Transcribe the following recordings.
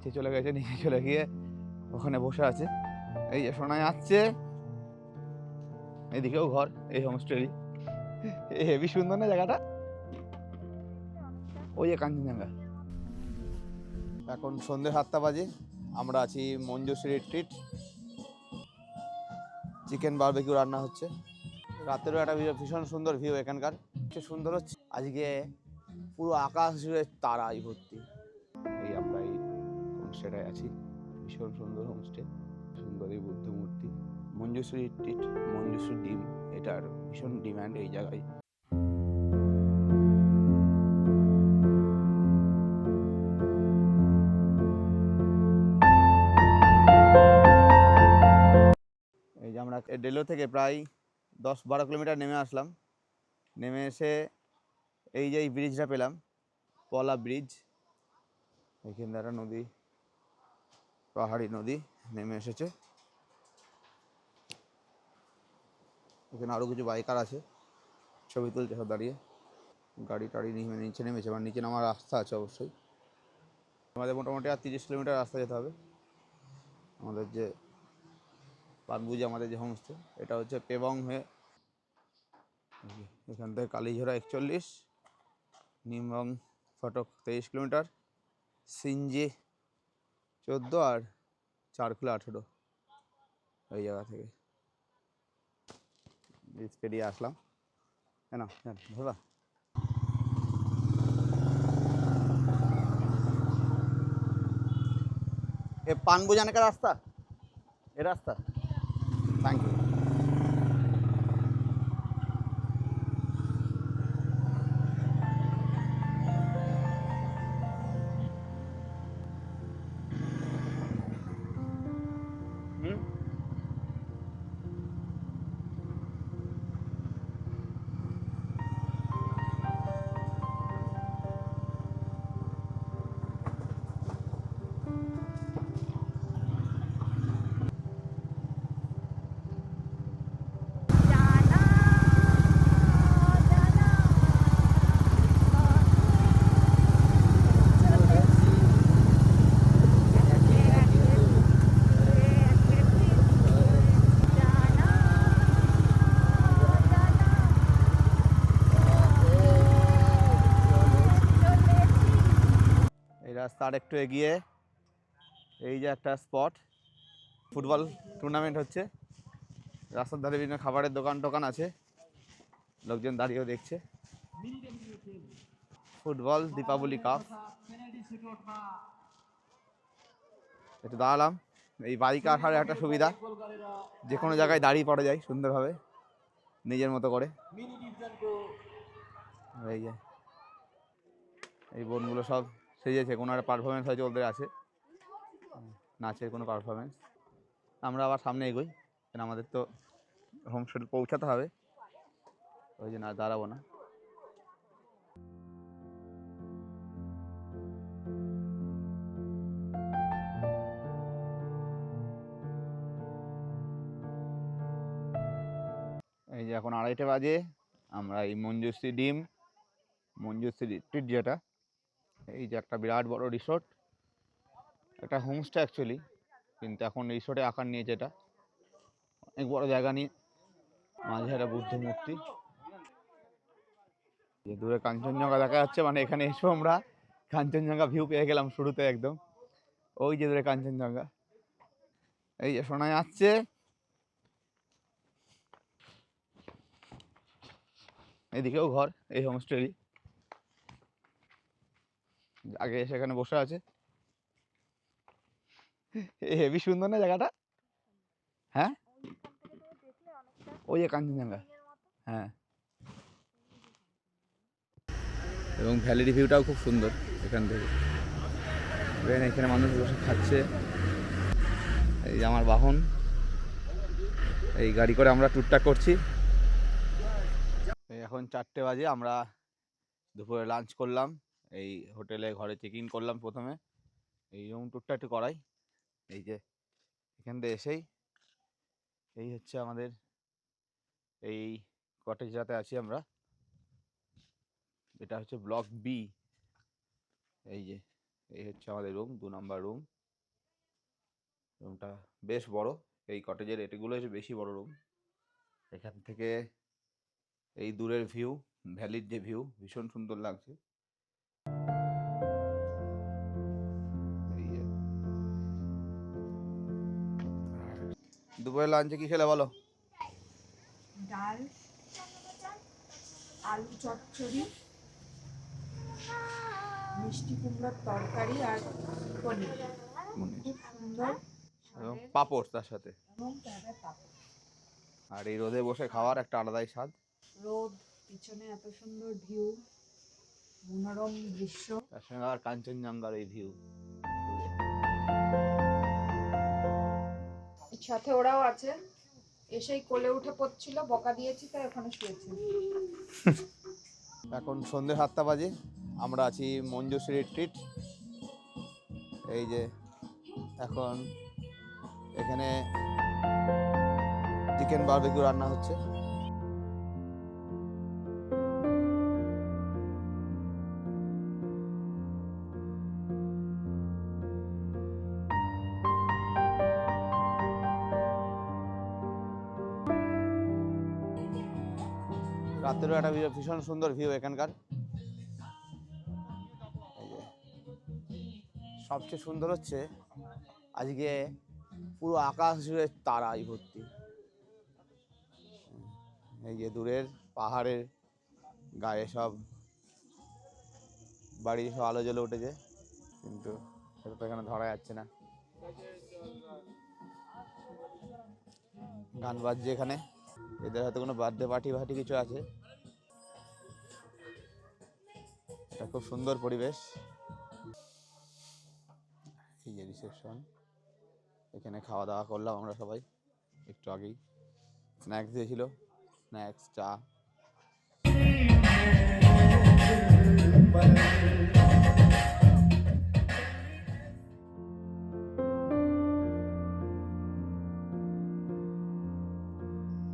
নিচে চলে গেছে, নিচে চলে গিয়ে ওখানে বসে আছে। এই যে শোনা যাচ্ছে এদিকেও ঘর, এই হোমস্টেরই এই হেভি সুন্দর না জায়গাটা? ওই যে কাঞ্চনজঙ্ঘা। এখন সন্ধ্যে সাতটা বাজে, আমরা আছি মঞ্জুশ্রী ট্রিট চিকেন বারবেকিউ রান্না হচ্ছে। রাতেরও একটা ভীষণ- সুন্দর ভিউ এখানকার। সুন্দর হচ্ছে। আজকে পুরো আকাশ জুড়ে তারাই ভর্তি। হোমস্টেটায় আছি। ভীষণ সুন্দর হোমস্টে সুন্দর এই বুদ্ধ মূর্তি। মঞ্জুশ্রী ট্রিট মঞ্জুশ্রী ডিম, এটার ভীষণ ডিমান্ড এই জায়গায়। এই যে আমরা ডেলো থেকে প্রায় দশ বারো কিলোমিটার নেমে আসলাম। নেমে এসে এই যে এই ব্রিজটা পেলাম পলা ব্রিজ এখানে একটা নদী। পাহাড়ি নদী নেমে এসেছে। এখানে আরও কিছু বাইকার আছে। ছবি তুলছে সব দাঁড়িয়ে। গাড়ি টাড়ি নেমে নিচে নেমেছে মানে নিচে নামার রাস্তা আছে অবশ্যই। আমাদের মোটামুটি আর তিরিশ কিলোমিটার রাস্তা যেতে হবে। আমাদের যে পানবুজি আমাদের যে হোমস্টে এটা হচ্ছে পেবং হয়ে। এখান থেকে কালীঝোড়া একচল্লিশ, নিমবং ফটক তেইশ কিলোমিটার, সিনজি চোদ্দ আর চার খুলে আঠেরো। ওই জায়গা থেকে। ব্রিজ পেরিয়ে আসলাম। কেন ধরবা। এ পানবুজানেকার রাস্তা? এ রাস্তা? থ্যাংক ইউ তার একটু এগিয়ে। এই যে একটা স্পট। ফুটবল টুর্নামেন্ট হচ্ছে। রাস্তার ধারে বিভিন্ন খাবারের দোকান টোকান আছে। লোকজন দাঁড়িয়েও দেখছে। Football Deepavali cup. একটু দাঁড়ালাম। এই বাইক আসার একটা সুবিধা। যে কোনো জায়গায় দাঁড়িয়ে পড়া যায় সুন্দরভাবে। নিজের মতো করে। এই যে। এই বোনগুলো সব সেজেছে কোনো একটা পারফরমেন্স হয়তো ওদের আছে। নাচের কোনো পারফরমেন্স আমরা আবার সামনে এগোই। কেন আমাদের তো হোমস্টে পৌঁছাতে হবে। ওই জন্য আর দাঁড়াবো না। এই যে এখন আড়াইটে বাজে। আমরা এই মঞ্জুশ্রী ডিম, মঞ্জুশ্রী ট্রিট যেটা। এই যে একটা বিরাট বড় রিসোর্ট একটা হোমস্টে অ্যাকচুয়ালি কিন্তু এখন রিসোর্টে আকার নিয়েছে এটা। অনেক বড় জায়গা নিয়ে, মাঝে একটা বুদ্ধ মূর্তি। যে দূরে কাঞ্চনজঙ্ঘা দেখা যাচ্ছে মানে এখানে এসেও আমরা কাঞ্চনজঙ্ঘা ভিউ পেয়ে গেলাম শুরুতে একদম। ওই যে দূরে কাঞ্চনজঙ্ঘা। এই যে শোনা যাচ্ছে, এদিকেও ঘর, এই হোমস্টেরই আগে সেখানে বসে আছে। হেভি সুন্দর না জায়গাটা? হ্যাঁ? ওই যে কাঞ্চনজঙ্ঘা। হ্যাঁ। এবং ভ্যালিডি ভিউটাও খুব সুন্দর এখান থেকে। দেখেন এখানে মানুষ বসে খাচ্ছে। এই যে আমার বাহন। এই গাড়ি করে আমরা ট্যুরটা করছি। এখন চারটে বাজে আমরা দুপুরে লাঞ্চ করলাম। এই হোটেলে ঘরে চেক ইন করলাম প্রথমে। এই রুম ট্যুরটা একটু করাই। এই যে, এখান থেকে এসেই, এই হচ্ছে আমাদের, এই কটেজটাতে আছি আমরা। এটা হচ্ছে ব্লক বি এই যে, এই হচ্ছে আমাদের রুম দু নম্বর রুম রুমটা বেশ বড়। এই কটেজের এটিগুলো বেশি বড় রুম এখান থেকে এই দূরের ভিউ ভ্যালির যে ভিউ ভীষণ সুন্দর লাগছে। দুপুরে লাঞ্চে কি খেলে বলো? ডাল আলু চচ্চড়ি মিষ্টি কুমড়োর তরকারি আর পনির। খুব সুন্দর এবং পাঁপড় তার সাথে। এবং তাদের পাপড়। আর এই রোদে বসে খাওয়ার একটা আলাদাই স্বাদ। রোদ পিছনে এত সুন্দর ভিউ মনোরম দৃশ্য। তার সঙ্গে আর কাঞ্চনজঙ্ঘার এই ভিউ সাথে ওরাও আছে। এসেই কোলে উঠে পড়ছিল, বকা দিয়েছি, তাই ওখানে শুয়েছি। এখন সন্ধ্যে সাতটা বাজে, আমরা আছি মঞ্জুশ্রী ট্রিট এই যে, এখন এখানে চিকেন বারবিকিউ রান্না হচ্ছে। রাত্রেও একটা ভি- ভীষণ সুন্দর ভিউ এখানকার। সবচেয়ে সুন্দর হচ্ছে আজকে পুরো আকাশ জুড়ে তারাই ভর্তি। এই যে দূরের পাহাড়ের গায়ে সব বাড়ি সব আলো জ্বলে উঠেছে, কিন্তু সেটা তো এখানে ধরা যাচ্ছে না। গান বাজছে এখানে। এদের হয়তো কোনো বার্থডে পার্টি ফার্টি কিছু আছে। এটা খুব সুন্দর পরিবেশ। এই যে রিসেপশন এখানে খাওয়া দাওয়া করলাম আমরা সবাই, একটু আগেই। স্ন্যাক্স দিয়েছিল স্ন্যাক্স চা।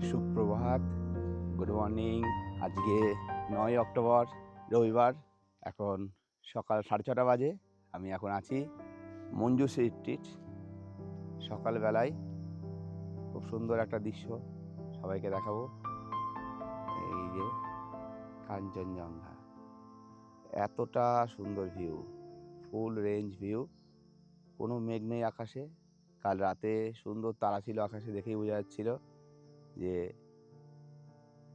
সুপ্রভাত গুড মর্নিং আজকে নয় অক্টোবর, রবিবার। এখন সকাল সাড়ে ছটা বাজে, আমি এখন আছি মঞ্জুশ্রী স্ট্রিট। সকালবেলায় খুব সুন্দর একটা দৃশ্য সবাইকে দেখাবো। এই যে কাঞ্চনজঙ্ঘা। এতটা সুন্দর ভিউ ফুল রেঞ্জ ভিউ কোনো মেঘ নেই আকাশে। কাল রাতে সুন্দর তারা ছিল আকাশে দেখেই বোঝা যাচ্ছিল যে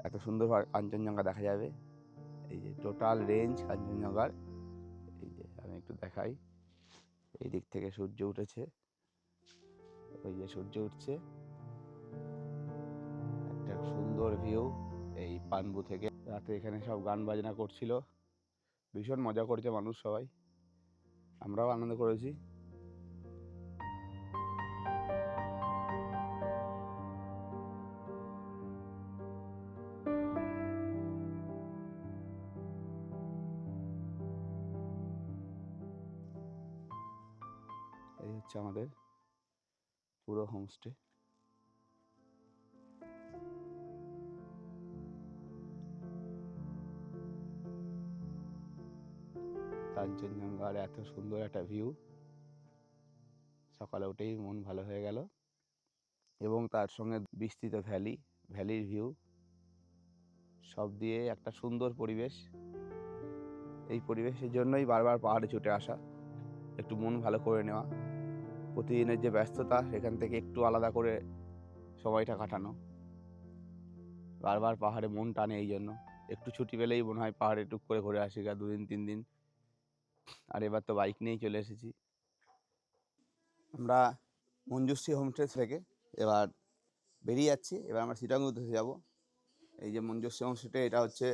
এত সুন্দর কাঞ্চনজঙ্ঘা দেখা যাবে। এই যে টোটাল রেঞ্জ কাঞ্চনজঙ্ঘার এই যে আমি একটু দেখাই। এই দিক থেকে সূর্য উঠেছে। ওই যে সূর্য উঠছে। একটা সুন্দর ভিউ এই পানবু থেকে। রাতে এখানে সব গান বাজনা করছিল। ভীষণ মজা করছে মানুষ সবাই। আমরাও আনন্দ করেছি। হচ্ছে আমাদের পুরো হোমস্টে কাঞ্চনজঙ্ঘার এত সুন্দর একটা ভিউ সকালে উঠেই মন ভালো হয়ে গেল। এবং তার সঙ্গে বিস্তৃত ভ্যালি ভ্যালির ভিউ সব দিয়ে একটা সুন্দর পরিবেশ। এই পরিবেশের জন্যই বারবার পাহাড়ে ছুটে আসা। একটু মন ভালো করে নেওয়া। প্রতিদিনের যে ব্যস্ততা সেখান থেকে একটু আলাদা করে সময়টা কাটানো বারবার পাহাড়ে মন টানে এই জন্য একটু ছুটি পেলেই মনে হয় পাহাড়ে টুক করে ঘুরে আসি গা দুদিন তিন দিন আর এবার তো বাইক নিয়েই চলে এসেছি আমরা মঞ্জুশ্রী হোমস্টে থেকে এবার বেরিয়ে যাচ্ছি এবার আমরা সিটাং উদ্দেশ্যে যাব এই যে মঞ্জুশ্রী হোমস্টে এটা হচ্ছে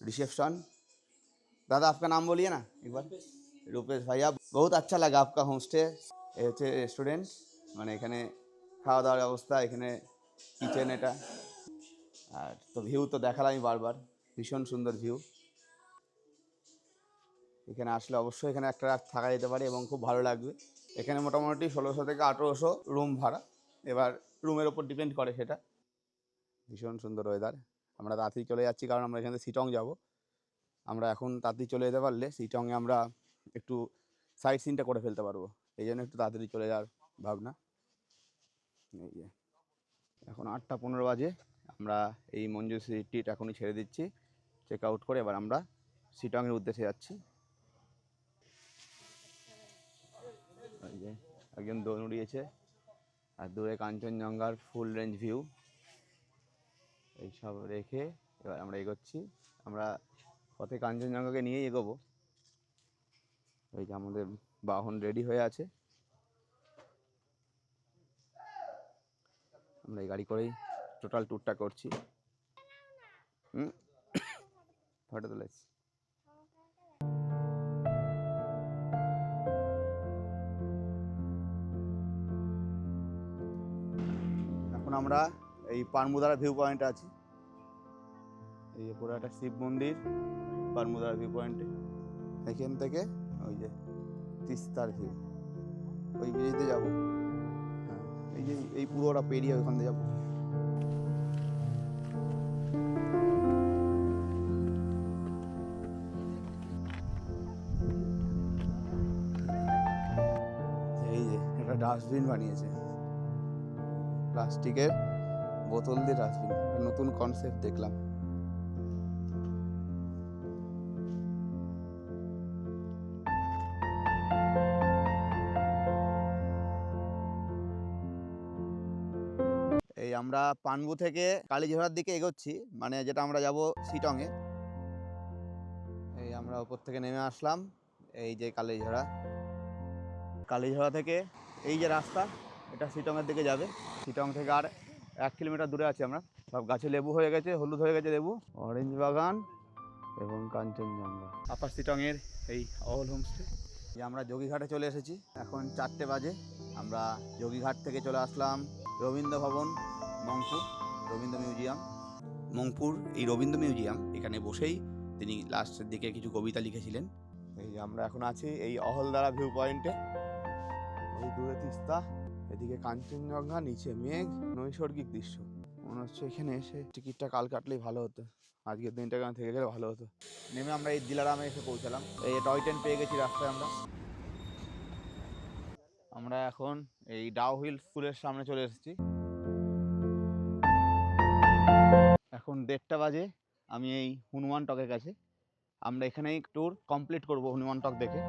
रिसेप्शन दादा आपका नाम बोलिए ना एक बार রূপেশ ভাইয়া বহুত আচ্ছা লাগে আপকা হোমস্টে এ হচ্ছে রেস্টুরেন্ট মানে এখানে খাওয়া দাওয়ার ব্যবস্থা এখানে কিচেন এটা। আর তো ভিউ তো দেখালামই বারবার, ভীষণ সুন্দর ভিউ এখানে আসলে অবশ্যই এখানে একটা রাত থাকা যেতে পারে এবং খুব ভালো লাগবে। এখানে মোটামুটি ষোলোশো থেকে আঠেরোশো রুম ভাড়া। এবার রুমের ওপর ডিপেন্ড করে সেটা। ভীষণ সুন্দর ওয়েদার আমরা তাড়াতাড়ি চলে যাচ্ছি কারণ আমরা এখানে সিটং যাব। আমরা এখন তাড়াতাড়ি চলে যেতে পারলে সিটংয়ে আমরা একটু সাইট সিনটা করে ফেলতে পারব। এই জন্য একটু তাড়াতাড়ি চলে যাওয়ার ভাবনা। এই যে, এখন আটটা পনেরো বাজে, আমরা এই মঞ্জুশ্রী টিট এখনই ছেড়ে দিচ্ছি। চেক আউট করে এবার আমরা সিটংয়ের উদ্দেশ্যে যাচ্ছি। একজন দোল উড়িয়েছে, আর দূরে কাঞ্চনজঙ্ঘার ফুল রেঞ্জ ভিউ এইসব রেখে এবার আমরা এগোচ্ছি। আমরা পথে কাঞ্চনজঙ্ঘাকে নিয়েই এগোবো। এই যে আমাদের বাহন রেডি হয়ে আছে। আমরা এই গাড়ি করেই টোটাল ট্যুরটা করছি। হুম? ফটো তুলেছি এখন আমরা এই পানমুদারা ভিউ পয়েন্টে আছি। এই উপরে একটা শিব মন্দির পানমুদারা ভিউ পয়েন্টে এখান থেকে ওই যে তিস্তার ভিউ ওই ব্রিজে যাব। হ্যাঁ এই যে, এই পুরোটা পেরিয়ে ওইখান দিয়ে যাব। এই যে, একটা ডাস্টবিন বানিয়েছে। প্লাস্টিকের বোতল দিয়ে ডাস্টবিন নতুন কনসেপ্ট দেখলাম। এই আমরা পানবু থেকে কালীঝোড়ার দিকে এগোচ্ছি মানে যেটা আমরা যাব সিটংয়ে। এই আমরা ওপর থেকে নেমে আসলাম, এই যে কালীঝোড়া। কালীঝোড়া থেকে এই যে রাস্তা, এটা সিটংয়ের দিকে যাবে। সিটং থেকে আর এক কিলোমিটার দূরে আছি আমরা। সব গাছে লেবু হয়ে গেছে, হলুদ হয়ে গেছে লেবু, অরেঞ্জ বাগান এবং কাঞ্চনজঙ্ঘা। আপার সিটংয়ের এই অল হোমস্টে। আমরা যোগীঘাটে চলে এসেছি, এখন চারটে বাজে। আমরা যোগীঘাট থেকে চলে আসলাম রবীন্দ্র ভবন মংপুর, রবীন্দ্র মিউজিয়াম। মংপুর, এই রবীন্দ্র মিউজিয়াম, এখানে বসেই তিনি লাস্টের দিকে কিছু কবিতা লিখেছিলেন। এই যে আমরা এখন আছি এই অহলদারা ভিউ পয়েন্টে ওই দূরে তিস্তা, এদিকে কাঞ্চনজঙ্ঘা, নিচে মেঘ, নৈসর্গিক দৃশ্য। মনে হচ্ছে এখানে এসে টিকিটটা কাল কাটলেই ভালো হতো। আজকের দিনটা এখানে থেকে গেলে ভালো হতো। নেমে আমরা এই দিলারামে এসে পৌঁছালাম। এই টয় ট্রেন পেয়ে গেছি রাস্তায় আমরা। আমরা এখন এই ডাউ হিল স্কুলের সামনে চলে এসেছি। এখন দেড়টা বাজে, আমি এই হনুমান টকের কাছে। আমরা এখানেই ট্যুর কমপ্লিট করব হনুমান টক দেখে।